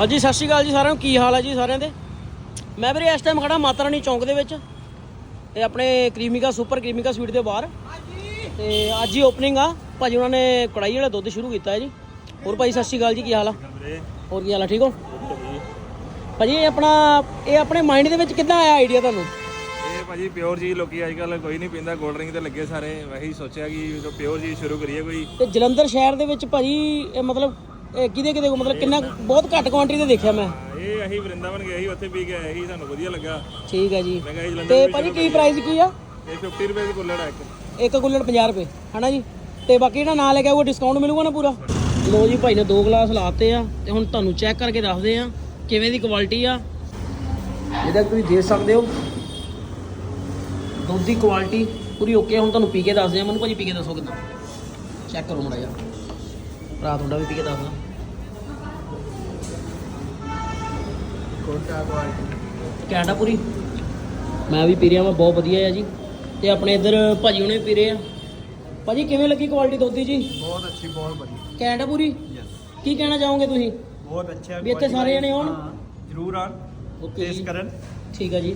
ਹਾਂਜੀ ਸਤਿ ਸ਼੍ਰੀ ਅਕਾਲ ਜੀ ਸਾਰਿਆਂ ਨੂੰ। ਕੀ ਹਾਲ ਹੈ ਜੀ ਸਾਰਿਆਂ ਦੇ? ਮੈਂ ਵੀਰੇ ਇਸ ਟਾਈਮ ਖੜਾ ਮਾਤਾ ਰਾਣੀ ਚੌਂਕ ਦੇ ਵਿੱਚ ਤੇ ਆਪਣੇ ਕਰੀਮਿਕਾ ਸੁਪਰ ਕਰੀਮਿਕਾ ਸਵੀਟ ਦੇ ਬਾਹਰ। ਤੇ ਅੱਜ ਹੀ ਓਪਨਿੰਗ ਆ। ਭਾਜੀ ਉਹਨਾਂ ਨੇ ਕੜਾਈ ਵਾਲਾ ਦੁੱਧ ਸ਼ੁਰੂ ਕੀਤਾ ਹੈ ਜੀ। ਹੋਰ ਭਾਈ ਸਤਿ ਸ਼੍ਰੀ ਅਕਾਲ ਜੀ ਕੀ ਹਾਲ ਆ? ਹੋਰ ਕੀ ਹਾਲ ਆ ਠੀਕ ਹੋ? ਭਾਜੀ ਇਹ ਆਪਣਾ ਇਹ ਆਪਣੇ ਮਾਈਂਡ ਦੇ ਵਿੱਚ ਕਿੱਦਾਂ ਆਇਆ ਆਈਡੀਆ ਤੁਹਾਨੂੰ? ਇਹ ਭਾਜੀ ਪਿਓਰ ਜੀ ਲੋਕੀ ਅੱਜ ਕੱਲ ਕੋਈ ਨਹੀਂ ਪੀਂਦਾ ਕੋਲਡ ਡਰਿੰਕ ਤੇ ਲੱਗੇ ਸਾਰੇ। ਵਹੀ ਸੋਚਿਆ ਕਿ ਪਿਓਰ ਜੀ ਸ਼ੁਰੂ ਕਰੀਏ ਕੋਈ। ਤੇ ਜਲੰਧਰ ਸ਼ਹਿਰ ਦੇ ਵਿੱਚ ਭਾਜੀ ਇਹ ਮਤਲਬ ਇਹ ਕਿਹਦੇ ਕਿਹਦੇ ਮਤਲਬ ਕਿੰਨਾ ਬਹੁਤ ਘੱਟ ਕੁਆਂਟੀਟੀ ਤੇ ਦੇਖਿਆ ਮੈਂ। ਇਹ ਅਸੀਂ ਵਰਿੰਦਾਵਨ ਗਏ ਸੀ ਉੱਥੇ ਪੀ ਕੇ ਆਏ ਸੀ ਸਾਨੂੰ ਵਧੀਆ ਲੱਗਾ। ਠੀਕ ਹੈ ਜੀ। ਮੈਂ ਕਿਹਾ ਜੀ ਜਲੰਧਰ ਤੇ ਭਾਜੀ ਕੀ ਪ੍ਰਾਈਸ ਕੀ ਆ। ਇਹ 50 ਰੁਪਏ ਦੀ ਕੁੱਲੜ ਆ ਇੱਕ। ਇੱਕ ਗੁੱਲੜ 50 ਰੁਪਏ ਹਨਾ ਜੀ? ਤੇ ਬਾਕੀ ਜਿਹੜਾ ਨਾਲ ਲੈ ਕੇ ਉਹ ਡਿਸਕਾਊਂਟ ਮਿਲੂਗਾ ਨਾ ਪੂਰਾ? ਲੋ ਜੀ ਭਾਈ ਨੇ ਦੋ ਗਲਾਸ ਲਾਤੇ ਆ ਤੇ ਹੁਣ ਤੁਹਾਨੂੰ ਚੈੱਕ ਕਰਕੇ ਦੱਸਦੇ ਆ ਕਿਵੇਂ ਦੀ ਕੁਆਲਿਟੀ ਆ। ਜਿਹਦਾ ਤੁਸੀਂ ਦੇਖ ਸਕਦੇ ਹੋ। ਦੁੱਧ ਦੀ ਕੁਆਲਿਟੀ ਪੂਰੀ ਓਕੇ ਹੁਣ ਤੁਹਾਨੂੰ ਪੀ ਕੇ ਦੱਸਦੇ ਆ। ਮੈਨੂੰ ਭਾਜੀ ਪੀ ਕੇ ਦੱਸੋ ਕਿਦਾਂ। ਚੈੱਕ ਕਰੋ ਮੜਾ ਯਾਰ ਰਾਤ ਹੁੰਦਾ ਵੀ ਪੀ ਕੇ ਦੱਸਦਾ ਕੋਟਾ ਕੁਆਲਿਟੀ ਕੈਂਡਾ ਪੂਰੀ? ਮੈਂ ਵੀ ਪੀ ਰਿਹਾ ਮੈਂ ਬਹੁਤ ਵਧੀਆ ਆ ਜੀ। ਤੇ ਆਪਣੇ ਇੱਧਰ ਭਾਜੀ ਹੁਣੇ ਵੀ ਪੀ ਰਹੇ ਆ। ਭਾਜੀ ਕਿਵੇਂ ਲੱਗੀ ਕੁਆਲਿਟੀ ਦੁੱਧ ਦੀ ਜੀ? ਬਹੁਤ ਅੱਛੀ ਬਹੁਤ ਵਧੀਆ। ਕੈਂਡਾ ਪੂਰੀ? ਯੈਸ ਕੀ ਕਹਿਣਾ ਚਾਹੋਗੇ ਤੁਸੀਂ? ਬਹੁਤ ਅੱਛਾ ਵੀ ਇੱਥੇ ਸਾਰੇ ਜਣੇ ਆਉਣ? ਜਰੂਰ ਆਣ ਓਕੇ ਕਰਨ। ਠੀਕ ਆ ਜੀ।